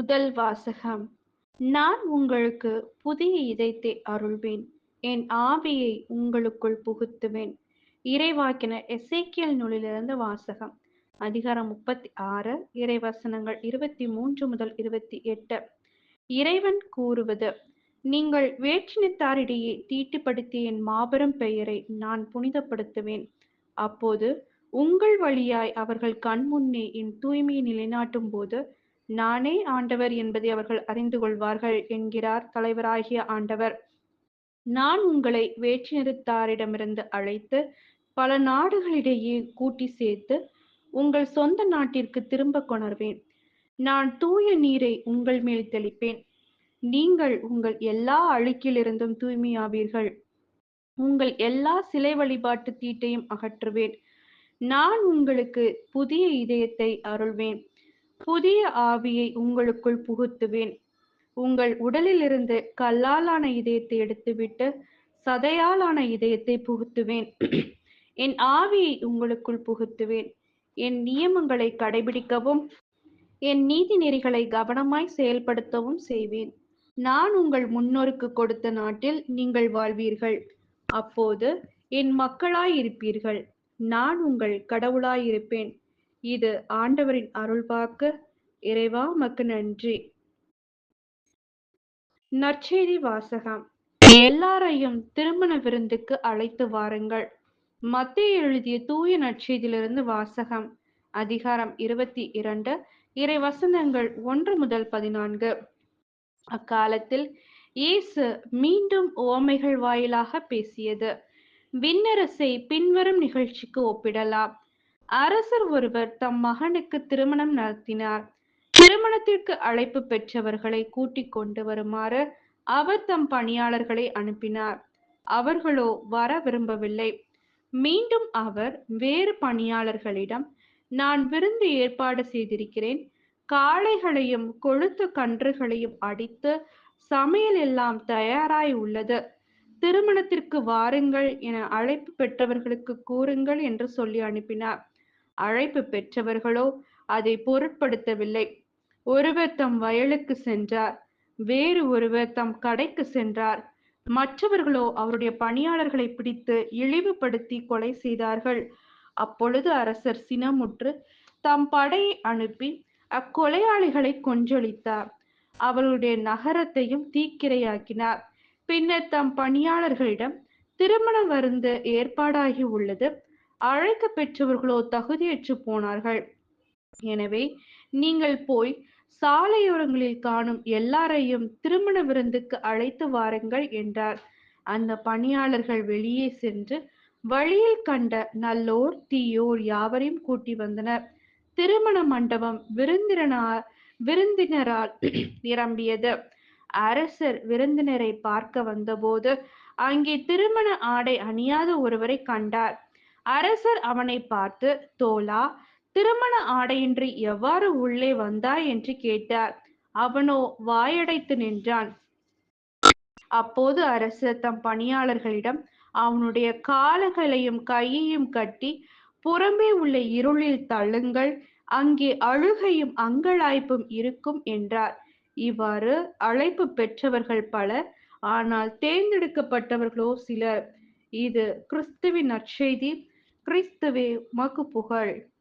முதல் வாசகம். நான் உங்களுக்கு புதிய இதயத்தை அருள்வேன். என் ஆவியை உங்களுக்குள் புகுத்துவேன். இறைவாக்கினர் எசேக்கியல் நூலிலிருந்து வாசகம். அதிகாரம் முப்பத்தி ஆறு இறைவசனங்கள் இருபத்தி மூன்று முதல் இருபத்தி எட்டு. இறைவன் கூறுவது நீங்கள் வேற்றினத்தாரிடையே தீட்டுப்படுத்திய என் மாபெரும் பெயரை நான் புனிதப்படுத்துவேன். அப்போது உங்கள் வழியாய் அவர்கள் கண் முன்னே என் தூய்மையை நிலைநாட்டும் போது நானே ஆண்டவர் என்பதை அவர்கள் அறிந்து கொள்வார்கள் என்கிறார் தலைவராகிய ஆண்டவர். நான் உங்களை வேற்றினத்தாரிடமிருந்து அழைத்து பல நாடுகளிடையே கூட்டி சேர்த்து உங்கள் சொந்த நாட்டிற்கு திரும்ப கொணர்வேன். நான் தூய நீரை உங்கள் மேல் தெளிப்பேன். நீங்கள் உங்கள் எல்லா அழுக்கிலிருந்தும் தூய்மையாவீர்கள். உங்கள் எல்லா சிலை வழிபாட்டு தீட்டையும் அகற்றுவேன். நான் உங்களுக்கு புதிய இதயத்தை அருள்வேன். புதிய ஆவியை உங்களுக்குள் புகுத்துவேன். உங்கள் உடலிலிருந்து கல்லாலான இதயத்தை எடுத்துவிட்டு சதையாலான இதயத்தை புகுத்துவேன். என் ஆவியை உங்களுக்குள் புகுத்துவேன். என் நியமங்களை கடைபிடிக்கவும். என் நீதி நெறிகளை கவனமாய் செயல்படுத்தவும் செய்வேன். நான் உங்கள் முன்னோருக்கு கொடுத்த நாட்டில் நீங்கள் வாழ்வீர்கள். அப்போது என் மக்களாய் இருப்பீர்கள். நான் உங்கள் கடவுளாய் இருப்பேன். இது ஆண்டவரின் அருள்வாக்கு இறைவா மக்கு நன்றி. நற்செய்தி வாசகம். எல்லாரையும் திருமண விருந்துக்கு அழைத்து வாருங்கள். மத்திய எழுதிய தூய நற்செய்தியிலிருந்து வாசகம். அதிகாரம் இருபத்தி இரண்டு. இறை வசனங்கள் ஒன்று முதல் பதினான்கு. அக்காலத்தில் இயேசு மீண்டும் ஓமைகள் வாயிலாக பேசியது. விண்ணரசை பின்வரும் நிகழ்ச்சிக்கு ஒப்பிடலாம். அரசர் ஒருவர் தம் மகனுக்கு திருமணம் நடத்தினார். திருமணத்திற்கு அழைப்பு பெற்றவர்களை கூட்டிக் கொண்டு வருமாறு அவர் தம் பணியாளர்களை அனுப்பினார். அவர்களோ வர விரும்பவில்லை. மீண்டும் அவர் வேறு பணியாளர்களிடம் நான் விருந்து ஏற்பாடு செய்திருக்கிறேன். காளைகளையும் கொழுத்து கன்றுகளையும் அடித்து சமையல் எல்லாம் தயாராய் உள்ளது. திருமணத்திற்கு வாருங்கள் என அழைப்பு பெற்றவர்களுக்கு கூறுங்கள் என்று சொல்லி அனுப்பினார். அழைப்பு பெற்றவர்களோ அதை பொருட்படுத்தவில்லை. ஒருவர் தம் வயலுக்கு சென்றார். வேறு ஒருவர் தம் கடைக்கு சென்றார். மற்றவர்களோ அவருடைய பணியாளர்களை பிடித்து இழிவுபடுத்தி கொலை செய்தார்கள். அப்பொழுது அரசர் சினமுற்று தம் படையை அனுப்பி அக்கொலையாளிகளை கொன்றொழித்தார் அவர்களுடைய நகரத்தையும் தீக்கிரையாக்கினார். பின்னர் தம் பணியாளர்களிடம் திருமண வருந்து ஏற்பாடாகி உள்ளது. அழைக்க பெற்றவர்களோ தகுதியற்று போனார்கள். எனவே நீங்கள் போய் சாலையோரங்களில் காணும் எல்லாரையும் திருமண விருந்துக்கு அழைத்து வாருங்கள் என்றார். அந்த பணியாளர்கள் வெளியே சென்று வழியில் கண்ட நல்லோர் தீயோர் யாவரையும் கூட்டி வந்தனர். திருமண மண்டபம் விருந்தினரால் விருந்தினரால் நிரம்பியது. அரசர் விருந்தினரை பார்க்க வந்தபோது அங்கே திருமண ஆடை அணியாத ஒருவரை கண்டார். அரசர் அவனை பார்த்து தோலா திருமண ஆடையின்றி எவ்வாறு உள்ளே வந்தாய்? என்று கேட்டார். அவனோ வாயடைத்து நின்றான். அப்போது அரசர் தம் பணியாளர்களிடம் அவனுடைய கால்களையும் கையையும் கட்டி புறம்பே உள்ள இருளில் தள்ளுங்கள் அங்கே அழுகையும் அங்கலாய்ப்பும் இருக்கும் என்றார். இவ்வாறு அழைப்பு பெற்றவர்கள் பலர் ஆனால் தேர்ந்தெடுக்கப்பட்டவர்களோ சிலர். இது கிறிஸ்துவின் நற்செய்தி கிறிஸ்துவே மக்கு புகழ்.